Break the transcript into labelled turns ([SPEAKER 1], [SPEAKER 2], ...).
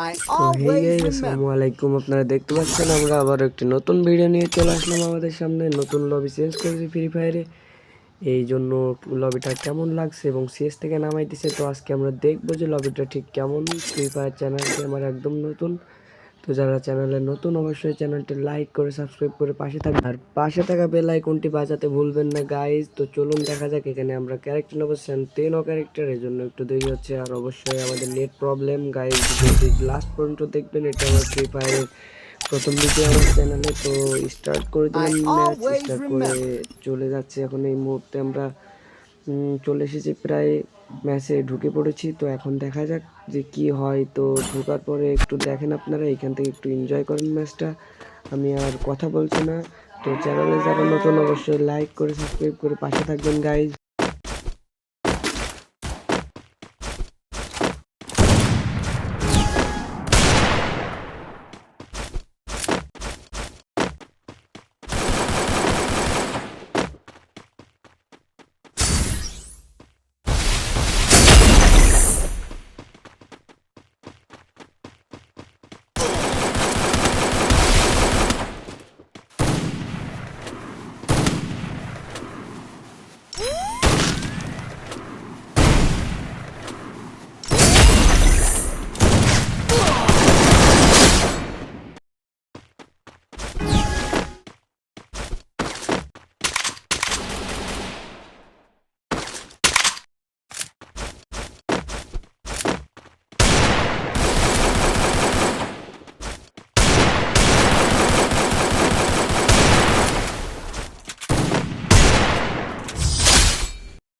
[SPEAKER 1] আসসালামু আলাইকুম আপনারা দেখতে পাচ্ছেন আমরা আবার একটি নতুন ভিডিও নিয়ে চলে আসলাম আমাদের সামনে। নতুন লবি চেঞ্জ করেছি ফ্রি ফায়ারে এই জন্য লবিটা কেমন লাগছে এবং সিএস থেকে নামাইতেছে তো আজকে আমরা দেখব যে লবিটা ঠিক কেমন। ফ্রি ফায়ার চ্যানেলটি আমার একদম নতুন। তো যারা চ্যানেলে নতুন অবশ্যই চ্যানেলটি লাইক করে সাবস্ক্রাইব করে পাশে থাকবেন। আর পাশে থাকা বেল আইকনটি বাজাতে ভুলবেন না গাইজ তো চলুন দেখা যাক এখানে আমরা ক্যারেক্টার নেব সেন্টেন ক্যারেক্টার এর জন্য একটু দেরি হচ্ছে। আর অবশ্যই আমাদের নেট প্রবলেম গাইজ লাস্ট পর্যন্ত দেখবেন এটা আমার ফ্রি ফায়ারের প্রথম দিকে আমার চ্যানেলে তো স্টার্ট করে দিলাম ম্যাচ স্টার্ট করে চলে যাচ্ছে। এখন এই মুহূর্তে আমরা চলে এসেছি প্রায় ম্যাচে ঢুকে পড়েছি। তো এখন দেখা যাক যে কি হয়। তো ঢোকার পরে একটু দেখেন আপনারা, এখান থেকে একটু এনজয় করেন ম্যাচটা। আমি আর কথা বলছি না। তো চ্যানেলে যারা নতুন, অবশ্যই লাইক করে সাবস্ক্রাইব করে পাশে থাকবেন গাইজ